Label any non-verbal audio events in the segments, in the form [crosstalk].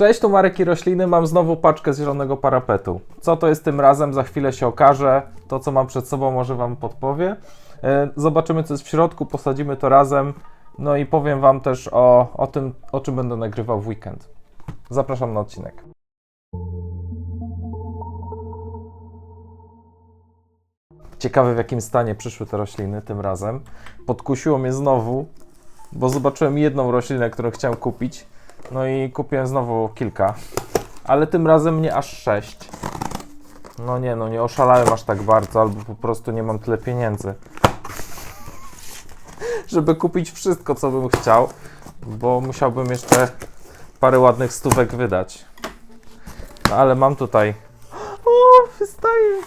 Cześć, tu Marek i Rośliny. Mam znowu paczkę z zielonego parapetu. Co to jest tym razem? Za chwilę się okaże. To, co mam przed sobą, może Wam podpowie. E, Zobaczymy, co jest w środku, posadzimy to razem. No i powiem Wam też o, o tym, o czym będę nagrywał w weekend. Zapraszam na odcinek. Ciekawy, w jakim stanie przyszły te rośliny tym razem. Podkusiło mnie znowu, bo zobaczyłem jedną roślinę, którą chciałem kupić. No i kupiłem znowu kilka, ale tym razem nie aż sześć. No nie, no nie oszalałem aż tak bardzo, albo po prostu nie mam tyle pieniędzy, [laughs] żeby kupić wszystko, co bym chciał, bo musiałbym jeszcze parę ładnych stówek wydać. No ale mam tutaj. O, wystaje.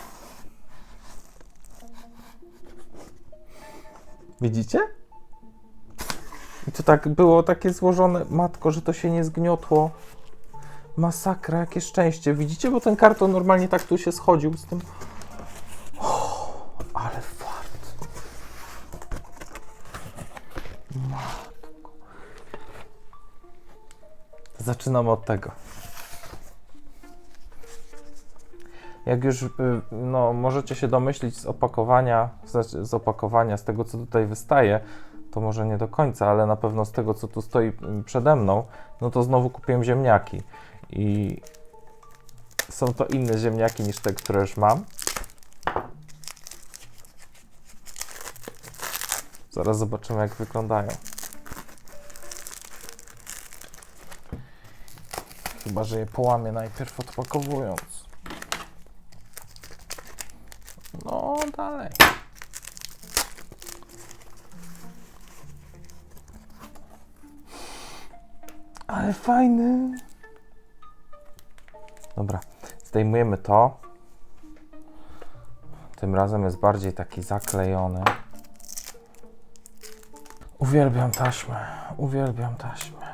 Widzicie? I to tak było takie złożone, matko, że to się nie zgniotło. Masakra, jakie szczęście. Widzicie, bo ten karton normalnie tak tu się schodził z tym. O, ale fart. Matko. Zaczynamy od tego. Jak już, y, no, możecie się domyślić z opakowania, z opakowania, z tego, co tutaj wystaje, to może nie do końca, ale na pewno z tego, co tu stoi mm, przede mną, no to znowu kupiłem ziemniaki. I są to inne ziemniaki niż te, które już mam. Zaraz zobaczymy, jak wyglądają. Chyba, że je połamię najpierw odpakowując. No, dalej. Ale fajny. Dobra, zdejmujemy to. Tym razem jest bardziej taki zaklejony. Uwielbiam taśmę. Uwielbiam taśmę.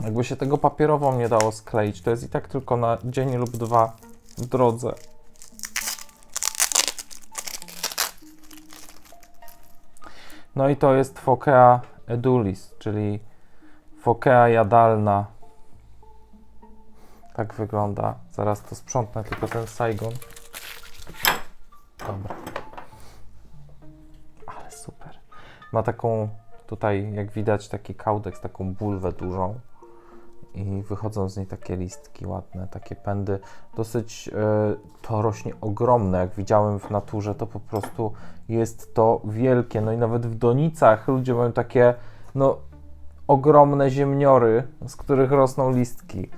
Jakby się tego papierową nie dało skleić, to jest i tak tylko na dzień lub dwa w drodze. No i to jest Fokea edulis, czyli Fokea jadalna. Tak wygląda. Zaraz to sprzątnę, tylko ten Saigon. Dobra. Ale super. Ma taką, tutaj jak widać, taki kałdek z taką bulwę dużą. I wychodzą z niej takie listki ładne, takie pędy. Dosyć e, to rośnie ogromne. Jak widziałem w naturze, to po prostu jest to wielkie. No i nawet w donicach ludzie mają takie, no ogromne ziemniory, z których rosną listki.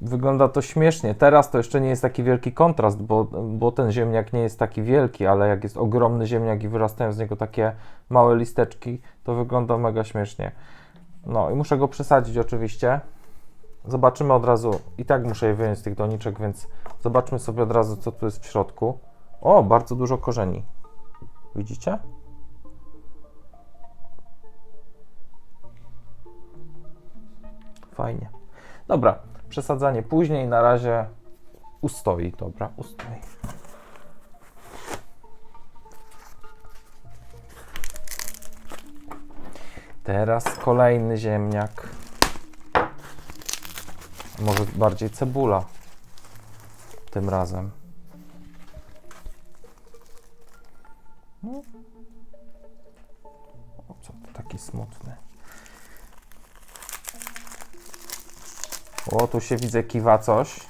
Wygląda to śmiesznie. Teraz to jeszcze nie jest taki wielki kontrast, bo, bo ten ziemniak nie jest taki wielki, ale jak jest ogromny ziemniak i wyrastają z niego takie małe listeczki, to wygląda mega śmiesznie. No i muszę go przesadzić oczywiście. Zobaczymy od razu. I tak muszę je wyjąć z tych doniczek, więc zobaczmy sobie od razu, co tu jest w środku. O, bardzo dużo korzeni. Widzicie? Fajnie. Dobra, przesadzanie później, na razie ustoi, dobra, ustoi. Teraz kolejny ziemniak. Może bardziej cebula tym razem. No. O, co to taki smutny. O, tu się widzę kiwa coś.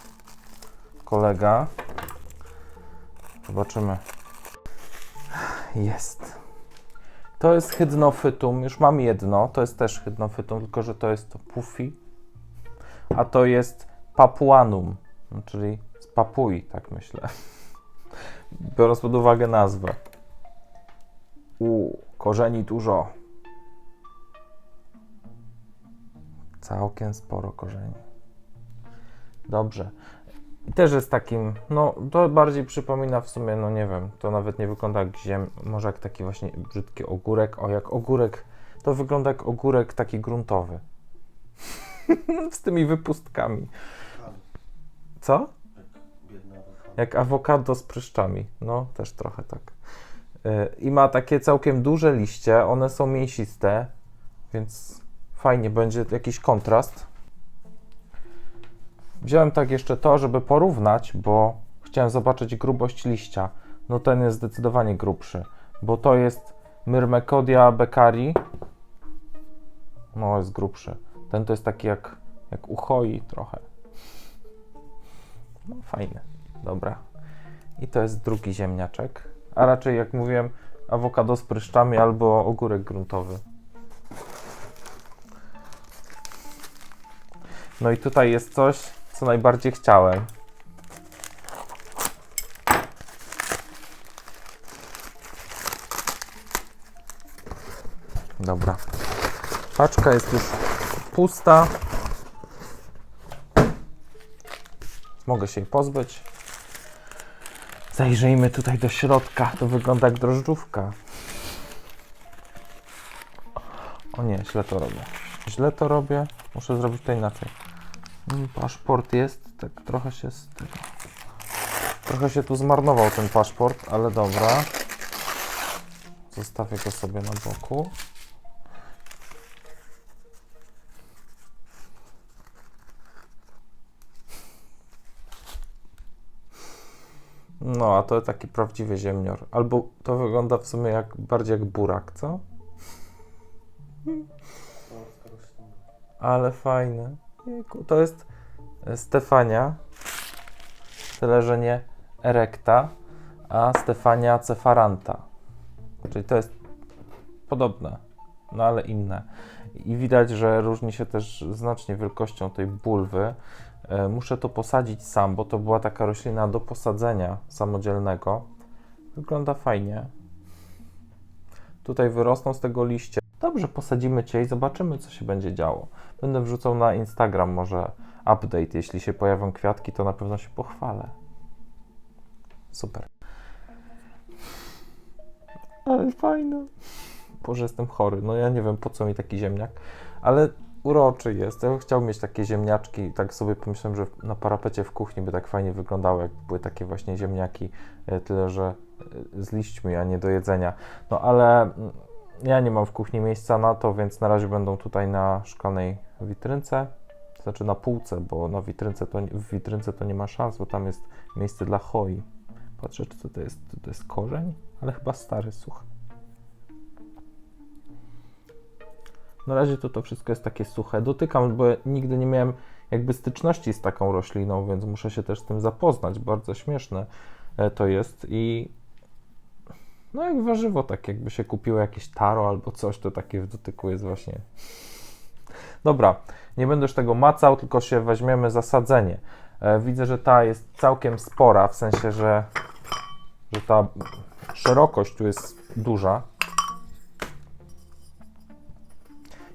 Kolega. Zobaczymy. Jest. To jest hydnofytum. Już mam jedno. To jest też hydnofytum, tylko że to jest to puffy. A to jest papuanum, no, czyli z Papui, tak myślę. Biorąc pod uwagę nazwę. U, korzeni dużo. Całkiem sporo korzeni. Dobrze. I też jest takim, no to bardziej przypomina w sumie, no nie wiem, to nawet nie wygląda jak ziem, może jak taki właśnie brzydki ogórek, o jak ogórek, to wygląda jak ogórek taki gruntowy. [laughs] Z tymi wypustkami. Co? Jak awokado z pryszczami. No, też trochę tak. Yy, I ma takie całkiem duże liście, one są mięsiste, więc fajnie będzie jakiś kontrast. Wziąłem tak jeszcze to, żeby porównać, bo chciałem zobaczyć grubość liścia. No ten jest zdecydowanie grubszy, bo to jest Myrmecodia beccari. No jest grubszy. Ten to jest taki jak, jak uchoi trochę. No fajny, dobra. I to jest drugi ziemniaczek, a raczej jak mówiłem awokado z pryszczami albo ogórek gruntowy. No i tutaj jest coś, co najbardziej chciałem. Dobra. Paczka jest już pusta. Mogę się jej pozbyć. Zajrzyjmy tutaj do środka. To wygląda jak drożdżówka. O nie, źle to robię. Źle to robię. Muszę zrobić to inaczej. Paszport jest, tak trochę się z. Trochę się tu zmarnował ten paszport, ale dobra. Zostawię go sobie na boku. No, a to taki prawdziwy ziemnior. Albo to wygląda w sumie jak bardziej jak burak, co? Ale fajne. Jejku, to jest e, Stefania. Tyle, że nie erecta, a Stefania cefaranta. Czyli to jest podobne, no ale inne. I widać, że różni się też znacznie wielkością tej bulwy. E, Muszę to posadzić sam, bo to była taka roślina do posadzenia samodzielnego. Wygląda fajnie. Tutaj wyrosną z tego liście. Dobrze, posadzimy Cię i zobaczymy, co się będzie działo. Będę wrzucał na Instagram może update. Jeśli się pojawią kwiatki, to na pewno się pochwalę. Super. Ale fajne. Boże, jestem chory. No ja nie wiem, po co mi taki ziemniak, ale uroczy jest. Ja bym chciał mieć takie ziemniaczki tak sobie pomyślałem, że na parapecie w kuchni by tak fajnie wyglądało, jak były takie właśnie ziemniaki, e, tyle że e, z liśćmi, a nie do jedzenia. No ale mm, ja nie mam w kuchni miejsca na to, więc na razie będą tutaj na szklanej witrynce, to znaczy na półce, bo na witrynce to, w witrynce to nie ma szans, bo tam jest miejsce dla choi. Patrzę, czy to, to jest, to jest korzeń, ale chyba stary, suchy. Na razie to to wszystko jest takie suche. Dotykam, bo nigdy nie miałem jakby styczności z taką rośliną, więc muszę się też z tym zapoznać. Bardzo śmieszne e, to jest i no jak warzywo, tak jakby się kupiło jakieś taro albo coś, to takie w dotyku jest właśnie. Dobra, nie będę już tego macał, tylko się weźmiemy zasadzenie. E, Widzę, że ta jest całkiem spora, w sensie, że, że ta szerokość tu jest duża.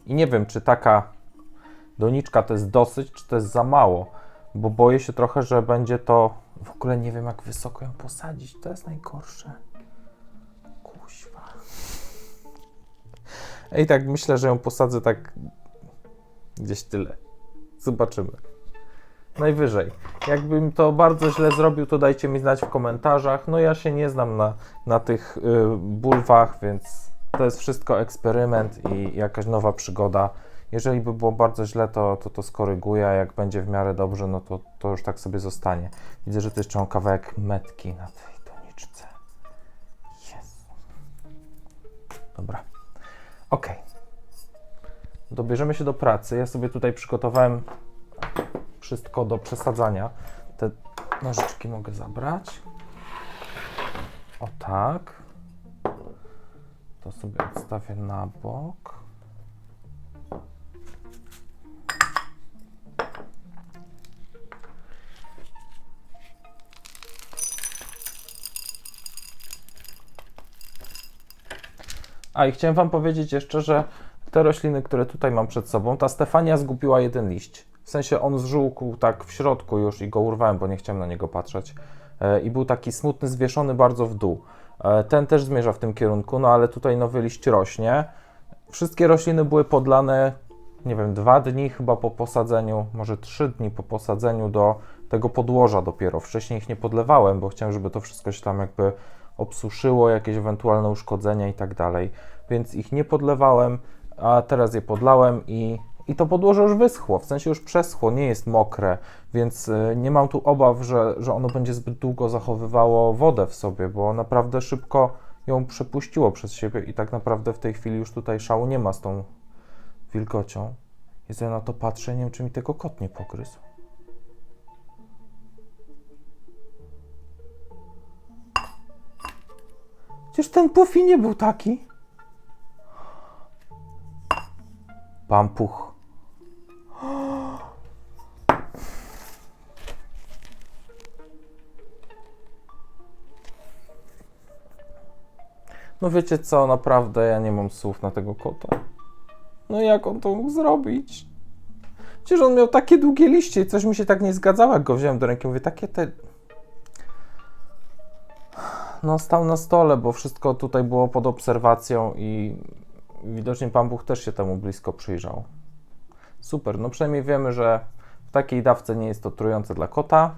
I nie wiem, czy taka doniczka to jest dosyć, czy to jest za mało, bo boję się trochę, że będzie to. W ogóle nie wiem, jak wysoko ją posadzić. To jest najgorsze. Ej, tak myślę, że ją posadzę tak gdzieś tyle. Zobaczymy. Najwyżej. Jakbym to bardzo źle zrobił, to dajcie mi znać w komentarzach. No ja się nie znam na, na tych y, bulwach, więc to jest wszystko eksperyment i jakaś nowa przygoda. Jeżeli by było bardzo źle, to to, to skoryguję, a jak będzie w miarę dobrze, no to, to już tak sobie zostanie. Widzę, że to jeszcze mam kawałek metki na tej doniczce. Jest. Dobra. Ok. Dobierzemy się do pracy. Ja sobie tutaj przygotowałem wszystko do przesadzania. Te nożyczki mogę zabrać. O tak. To sobie odstawię na bok. A i chciałem Wam powiedzieć jeszcze, że te rośliny, które tutaj mam przed sobą, ta Stefania zgubiła jeden liść. W sensie on zżółkł tak w środku już i go urwałem, bo nie chciałem na niego patrzeć. E, I był taki smutny, zwieszony bardzo w dół. E, Ten też zmierza w tym kierunku, no ale tutaj nowy liść rośnie. Wszystkie rośliny były podlane, nie wiem, dwa dni chyba po posadzeniu, może trzy dni po posadzeniu do tego podłoża dopiero. Wcześniej ich nie podlewałem, bo chciałem, żeby to wszystko się tam jakby obsuszyło, jakieś ewentualne uszkodzenia i tak dalej. Więc ich nie podlewałem, a teraz je podlałem i, i to podłoże już wyschło, w sensie już przeschło, nie jest mokre, więc y, nie mam tu obaw, że, że ono będzie zbyt długo zachowywało wodę w sobie, bo naprawdę szybko ją przepuściło przez siebie i tak naprawdę w tej chwili już tutaj szału nie ma z tą wilgocią. Jezu, ja na to patrzę, nie wiem, czy mi tego kot nie pogryzł. Przecież ten Puffy nie był taki. Pampuch. No wiecie co, naprawdę ja nie mam słów na tego kota. No jak on to mógł zrobić? Przecież on miał takie długie liście i coś mi się tak nie zgadzało, jak go wziąłem do ręki. Mówię, takie te... No stał na stole, bo wszystko tutaj było pod obserwacją i widocznie Pan Bóg też się temu blisko przyjrzał. Super, no przynajmniej wiemy, że w takiej dawce nie jest to trujące dla kota,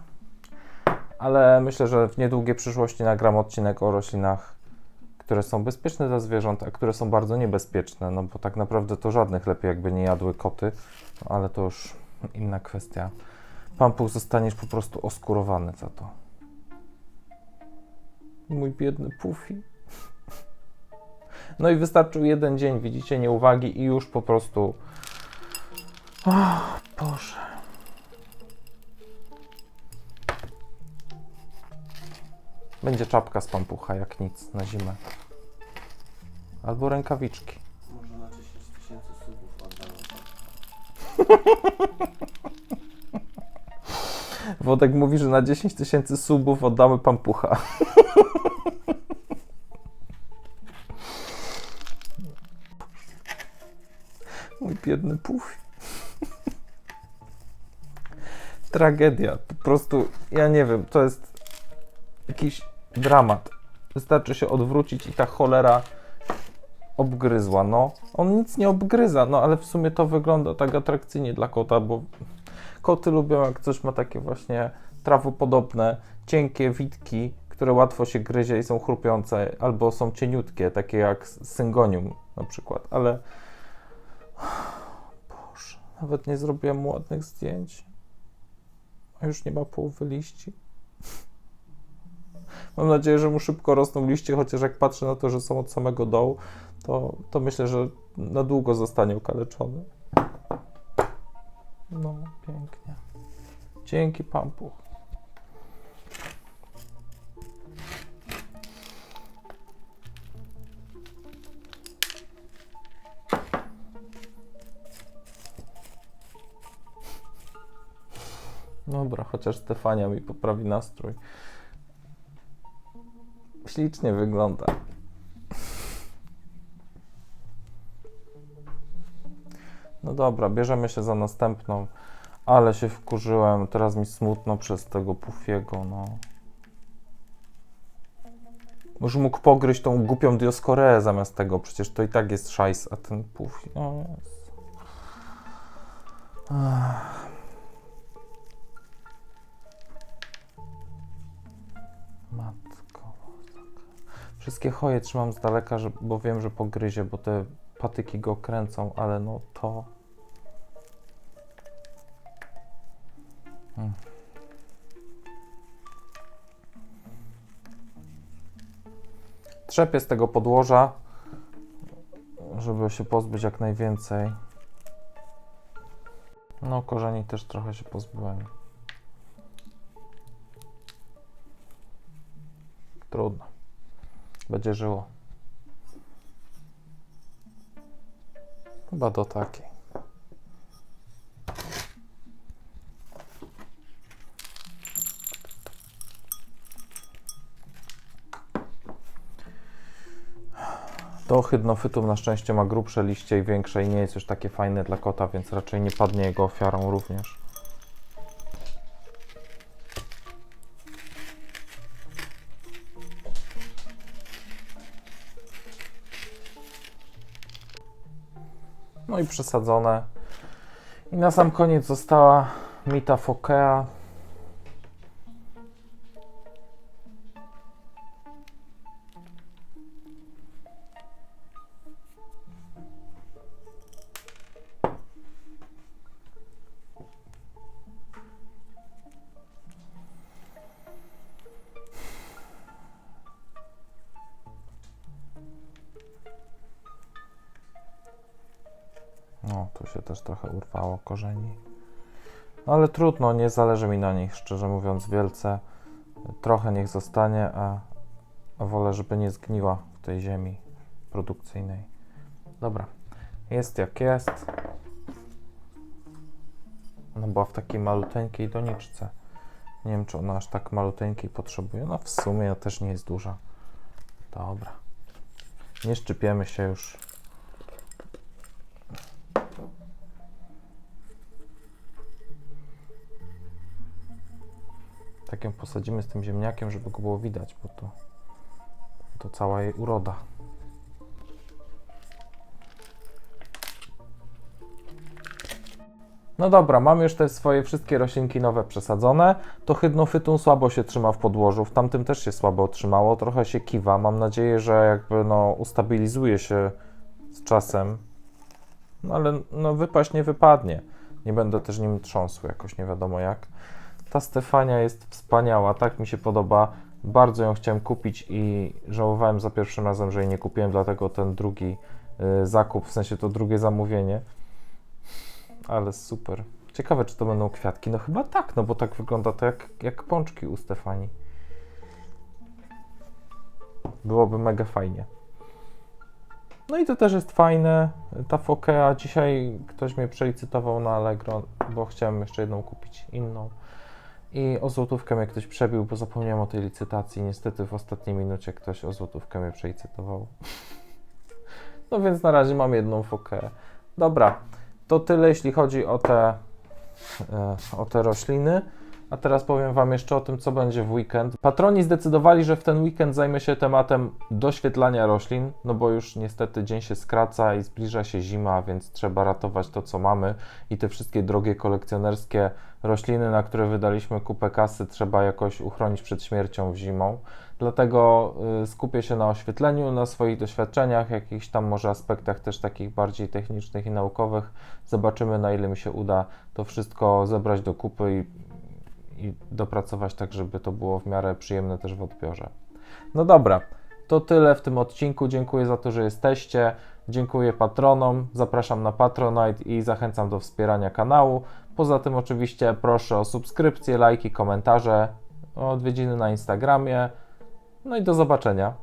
ale myślę, że w niedługiej przyszłości nagram odcinek o roślinach, które są bezpieczne dla zwierząt, a które są bardzo niebezpieczne, no bo tak naprawdę to żadnych lepiej jakby nie jadły koty, no, ale to już inna kwestia. Pan Bóg zostaniesz po prostu oskurowany za to. Mój biedny Puffy. No i wystarczył jeden dzień, widzicie, nieuwagi i już po prostu... O, Boże. Będzie czapka z pampucha, jak nic, na zimę. Albo rękawiczki. Może na 10 tysięcy subów oddałem [laughs] Wodek mówi, że na 10 tysięcy subów oddamy pampucha. Mój biedny Puffy. Tragedia. Po prostu, ja nie wiem, to jest jakiś dramat. Wystarczy się odwrócić i ta cholera obgryzła. No, on nic nie obgryza, no ale w sumie to wygląda tak atrakcyjnie dla kota, bo koty lubią, jak coś ma takie właśnie trawopodobne, cienkie witki, które łatwo się gryzie i są chrupiące, albo są cieniutkie, takie jak syngonium na przykład, ale [sighs] Boże, nawet nie zrobiłem ładnych zdjęć. A już nie ma połowy liści. [laughs] Mam nadzieję, że mu szybko rosną liście, chociaż jak patrzę na to, że są od samego dołu, to, to myślę, że na długo zostanie okaleczony. No, pięknie. Dzięki, Pampuch. Dobra, chociaż Stefania mi poprawi nastrój. Ślicznie wygląda. Dobra, bierzemy się za następną. Ale się wkurzyłem, teraz mi smutno przez tego Pufiego, no. Już mógł pogryźć tą głupią Dioskoreę zamiast tego, przecież to i tak jest szajs, a ten Pufi, no jest. Matko. Wszystkie choje trzymam z daleka, bo wiem, że pogryzie, bo te patyki go kręcą, ale no to... Mm. Trzepię z tego podłoża, żeby się pozbyć jak najwięcej. No, korzeni też trochę się pozbyłem. Trudno. Będzie żyło. Chyba do takiej. To hydnofytum na szczęście ma grubsze liście i większe i nie jest już takie fajne dla kota, więc raczej nie padnie jego ofiarą również. No i przesadzone. I na sam koniec została Mita Fokea. Się też trochę urwało korzeni. No ale trudno, nie zależy mi na nich, szczerze mówiąc, wielce. Trochę niech zostanie, a, wolę, żeby nie zgniła w tej ziemi produkcyjnej. Dobra, jest jak jest. Ona była w takiej maluteńkiej doniczce. Nie wiem, czy ona aż tak maluteńkiej potrzebuje. No w sumie też nie jest duża. Dobra. Nie szczypiemy się już. Ją posadzimy z tym ziemniakiem, żeby go było widać, bo to, to cała jej uroda. No dobra, mam już te swoje wszystkie roślinki nowe przesadzone. To hydnofytun słabo się trzyma w podłożu, w tamtym też się słabo trzymało, trochę się kiwa. Mam nadzieję, że jakby no ustabilizuje się z czasem. No ale no wypaść nie wypadnie. Nie będę też nim trząsł jakoś nie wiadomo jak. Ta Stefania jest wspaniała, tak mi się podoba. Bardzo ją chciałem kupić i żałowałem za pierwszym razem, że jej nie kupiłem, dlatego ten drugi y, zakup, w sensie to drugie zamówienie. Ale super. Ciekawe, czy to będą kwiatki. No chyba tak, no bo tak wygląda to jak, jak pączki u Stefani. Byłoby mega fajnie. No i to też jest fajne. Ta fokea, dzisiaj ktoś mnie przelicytował na Allegro, bo chciałem jeszcze jedną kupić, inną. I o złotówkę mnie ktoś przebił, bo zapomniałem o tej licytacji. Niestety w ostatniej minucie ktoś o złotówkę mnie przelicytował. [laughs] No więc na razie mam jedną fokeę. Dobra, to tyle jeśli chodzi o te, e, o te rośliny. A teraz powiem Wam jeszcze o tym, co będzie w weekend. Patroni zdecydowali, że w ten weekend zajmę się tematem doświetlania roślin, no bo już niestety dzień się skraca i zbliża się zima, więc trzeba ratować to, co mamy i te wszystkie drogie kolekcjonerskie rośliny, na które wydaliśmy kupę kasy, trzeba jakoś uchronić przed śmiercią zimą. Dlatego y, skupię się na oświetleniu, na swoich doświadczeniach, jakichś tam może aspektach też takich bardziej technicznych i naukowych. Zobaczymy, na ile mi się uda to wszystko zebrać do kupy i i dopracować tak, żeby to było w miarę przyjemne też w odbiorze. No dobra, to tyle w tym odcinku. Dziękuję za to, że jesteście. Dziękuję patronom, zapraszam na Patronite i zachęcam do wspierania kanału. Poza tym oczywiście proszę o subskrypcje, lajki, komentarze, o odwiedziny na Instagramie. No i do zobaczenia.